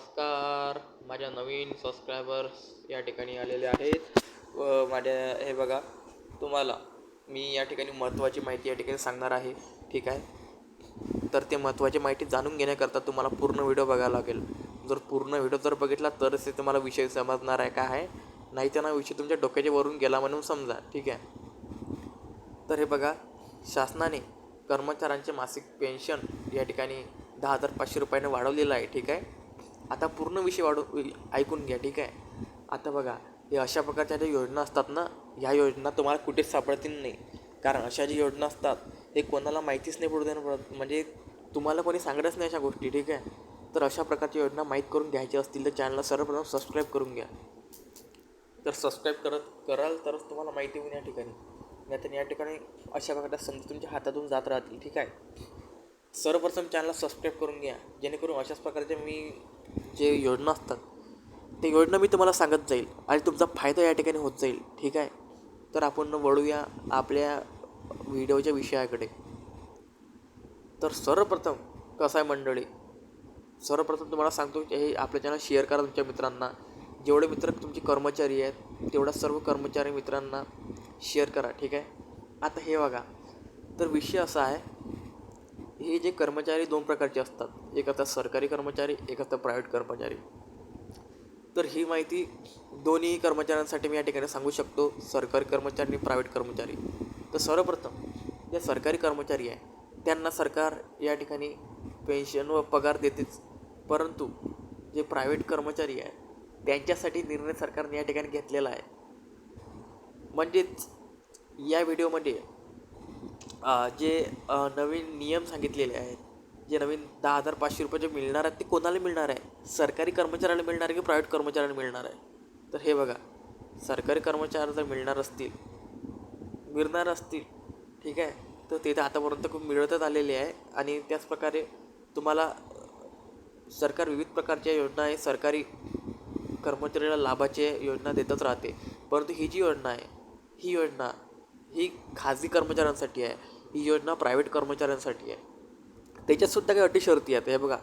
नमस्कार. माझ्या नवीन सबस्क्रायबर्स या ठिकाणी आलेले आहेत. व माझ्या हे बघा तुम्हाला मी या ठिकाणी महत्त्वाची माहिती या ठिकाणी सांगणार आहे. ठीक आहे? तर ते महत्त्वाची माहिती जाणून घेण्याकरता तुम्हाला पूर्ण व्हिडिओ बघायला लागेल. जर पूर्ण व्हिडिओ जर बघितला तरच ते तुम्हाला विषय समजणार आहे काय आहे? नाही तर ना विषय तुमच्या डोक्याच्या वरून गेला म्हणून समजा. ठीक आहे? तर हे बघा शासनाने कर्मचाऱ्यांचे मासिक पेन्शन या ठिकाणी दहा हजार पाचशे रुपयाने वाढवलेलं आहे. ठीक आहे? आता पूर्ण विषय वाढव ऐकून घ्या ठीक आहे? आता बघा हे अशा प्रकारच्या ज्या योजना असतात ना ह्या योजना तुम्हाला कुठेच सापडतील नाही. कारण अशा ज्या योजना असतात हे कोणाला माहितीच नाही पडू देणं पडत म्हणजे तुम्हाला कोणी सांगतच नाही अशा गोष्टी ठीक आहे? तर अशा प्रकारच्या योजना माहीत करून घ्यायच्या असतील तर चॅनलला सर्वप्रथम सबस्क्राईब करून घ्या. तर सबस्क्राईब करत कराल तरच तुम्हाला माहिती होईल या ठिकाणी. नाहीतर या ठिकाणी अशा प्रकारच्या संधी तुमच्या हातातून जात राहतील ठीक आहे? सर्वप्रथम चॅनलला सबस्क्राईब करून घ्या. जेणेकरून अशाच प्रकारचे मी जे योजना असतात ते योजना मी तुम्हाला सांगत जाईल आणि तुमचा फायदा या ठिकाणी होत जाईल. ठीक आहे? तर आपण वळूया आपल्या व्हिडिओच्या विषयाकडे. तर सर्वप्रथम कसं आहे मंडळी? सर्वप्रथम तुम्हाला सांगतो की हे आपल्या चॅनल शेअर करा तुमच्या मित्रांना. जेवढे मित्र तुमचे कर्मचारी आहेत तेवढ्या सर्व कर्मचारी मित्रांना शेअर करा. ठीक आहे? आता हे बघा. तर विषय असा आहे हे जे कर्मचारी दोन प्रकारचे असतात. एक असतात सरकारी कर्मचारी एक असतात प्रायव्हेट कर्मचारी. तर ही माहिती दोन्ही कर्मचाऱ्यांसाठी मी या ठिकाणी सांगू शकतो. सरकारी कर्मचारी आणि प्रायव्हेट कर्मचारी. तर सर्वप्रथम जे सरकारी कर्मचारी आहे त्यांना सरकार या ठिकाणी पेन्शन व पगार देतेच. परंतु जे प्रायव्हेट कर्मचारी आहे त्यांच्यासाठी निर्णय सरकारने या ठिकाणी घेतलेला आहे. म्हणजेच या व्हिडिओमध्ये जे नवीन नियम सांगितलेले आहेत जे नवीन दहा हजार पाचशे रुपये जे मिळणार आहेत ते कोणाला मिळणार आहे? सरकारी कर्मचाऱ्याला मिळणार आहे की प्रायव्हेट कर्मचाऱ्याला मिळणार आहे? तर हे बघा सरकारी कर्मचारी जर मिळणार असतील मिळणार असतील ठीक आहे? तर ते तर आतापर्यंत खूप मिळतच आलेले आहे आणि त्याचप्रकारे तुम्हाला सरकार विविध प्रकारच्या योजना आहे सरकारी कर्मचाऱ्याला लाभाचे योजना देतच राहते. परंतु ही जी योजना आहे ही योजना ही खाजगी कर्मचाऱ्यांसाठी आहे ही योजना प्रायव्हेट कर्मचाऱ्यांसाठी आहे. त्याच्यातसुद्धा काही अटी शर्ती आहेत. हे बघा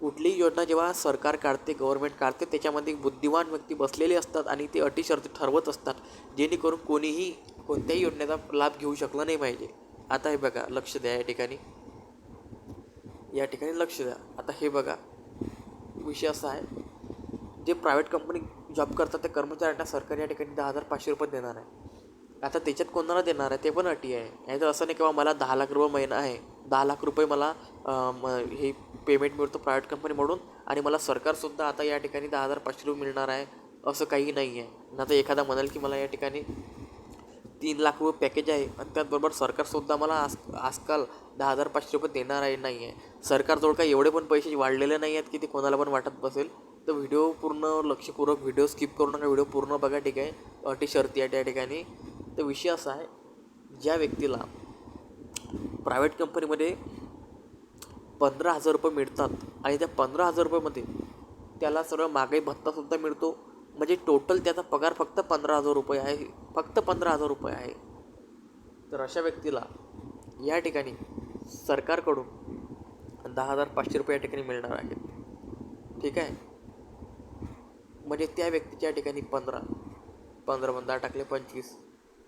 कुठलीही योजना जेव्हा सरकार काढते गव्हर्नमेंट काढते त्याच्यामध्ये बुद्धिमान बुद्धिवान व्यक्ती बसलेले असतात आणि ते अटी शर्ती ठरवत असतात जेणेकरून कोणीही कोणत्याही योजनेचा लाभ घेऊ शकला नाही पाहिजे. आता हे बघा लक्ष द्या या ठिकाणी. या ठिकाणी लक्ष द्या. आता हे बघा विषय असा आहे जे प्रायव्हेट कंपनी जॉब करतात त्या कर्मचाऱ्यांना सरकार या ठिकाणी दहा हजार पाचशे रुपये देणार आहे. आता त्याच्यात कोणाला देणार आहे? ते पण अटी आहे. नाही तर असं नाही किंवा मला दहा लाख रुपये महिना आहे. दहा लाख रुपये मला म हे पेमेंट मिळतो प्रायव्हेट कंपनी म्हणून आणि मला सरकारसुद्धा आता या ठिकाणी दहा हजार पाचशे रुपये मिळणार आहे असं काही नाही आहे. ना तर एखादा म्हणाल की मला या ठिकाणी तीन लाख रुपये पॅकेज आहे आणि त्याचबरोबर सरकारसुद्धा मला आज आजकाल दहा हजार पाचशे रुपये देणार आहे नाही आहे. सरकारजवळ काही एवढे पण पैसे वाढलेले नाही आहेत की ते कोणाला पण वाटत बसेल. तर व्हिडिओ पूर्ण लक्षपूर्वक व्हिडिओ स्किप करू नका व्हिडिओ पूर्ण बघा ठीक आहे. अटी शर्ती आहे त्या ठिकाणी. तर विषय असा आहे ज्या व्यक्तीला प्रायव्हेट कंपनीमध्ये पंधरा हजार रुपये मिळतात आणि त्या पंधरा हजार रुपयेमध्ये त्याला सर्व महागाई भत्तासुद्धा मिळतो. म्हणजे टोटल त्याचा पगार फक्त पंधरा हजार रुपये आहे फक्त पंधरा हजार रुपये आहे. तर अशा व्यक्तीला या ठिकाणी सरकारकडून दहा हजार पाचशे रुपये या ठिकाणी मिळणार आहेत. ठीक आहे? म्हणजे त्या व्यक्तीच्या ठिकाणी पंधरा पंधरा पंधरा टाकले पंचवीस.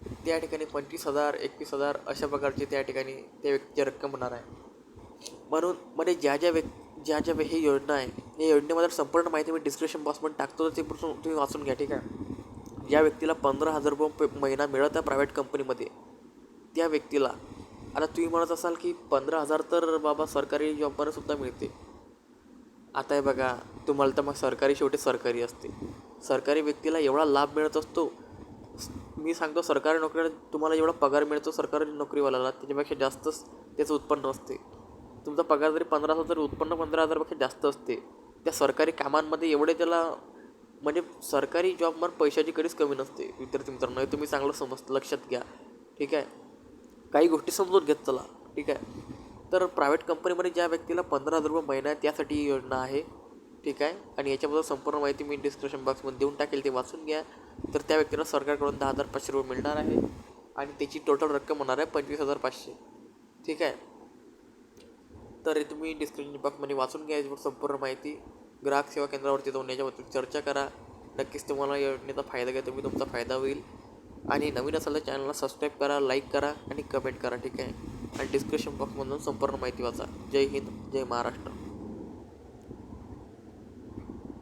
त्या ठिकाणी पंचवीस हजार एकवीस हजार अशा प्रकारची त्या ठिकाणी त्या व्यक्तीची रक्कम होणार आहे. म्हणून म्हणजे ज्या ज्या व्यक् ज्या ज्या ही योजना आहे या योजनेमध्ये संपूर्ण माहिती मी डिस्क्रिप्शन बॉक्समध्ये टाकतो तर ते पुढून तुम्ही वाचून घ्या ठीक आहे? ज्या व्यक्तीला पंधरा हजार रुपये पे- महिना मिळत आहे प्रायव्हेट कंपनीमध्ये त्या व्यक्तीला आता तुम्ही म्हणत असाल की पंधरा हजार तर बाबा सरकारी जॉबमध्ये सुद्धा मिळते. आता हे बघा तुम्हाला तर मग सरकारी शेवटी सरकारी असते. सरकारी व्यक्तीला एवढा लाभ मिळत असतो मी सांगतो सरकारी नोकरीला तुम्हाला जेवढा पगार मिळतो सरकारी नोकरीवाल्याला त्याच्यापेक्षा जास्तच त्याचं उत्पन्न असते. तुमचा पगार जरी पंधरा हजार तरी उत्पन्न पंधरा हजारपेक्षा जास्त असते. त्या सरकारी कामांमध्ये एवढे त्याला म्हणजे सरकारी जॉबमध्ये पैशाची कधीच कमी नसते विद्यार्थी मित्रांनो. हे तुम्ही चांगलं समज लक्षात घ्या. ठीक आहे? काही गोष्टी समजून घेत चला. ठीक आहे? तर प्रायव्हेट कंपनीमध्ये ज्या व्यक्तीला पंधरा हजार रुपये महिना आहे त्यासाठी ही योजना आहे. ठीक आहे. आणि याच्याबद्दल संपूर्ण माहिती मी डिस्क्रिप्शन बॉक्समध्ये देऊन टाकेल ते वाचून घ्या. तर त्या व्यक्तीला सरकारकडून दहा हजार पाचशे रुपये मिळणार आहे. आणि त्याची टोटल रक्कम होणार आहे पंचवीस हजार पाचशे. ठीक आहे. तर हे तुम्ही डिस्क्रिप्शन बॉक्समध्ये वाचून घ्या याच्यावर संपूर्ण माहिती. ग्राहक सेवा केंद्रावरती जाऊन याच्याबद्दल चर्चा करा. नक्कीच तुम्हाला या योजनेचा फायदा घ्या तुम्ही तुमचा फायदा होईल. आणि नवीन असाल तर चॅनलला सबस्क्राईब करा लाईक करा आणि कमेंट करा ठीक आहे. आणि डिस्क्रिप्शन बॉक्समधून संपूर्ण माहिती वाचा. जय हिंद जय महाराष्ट्र.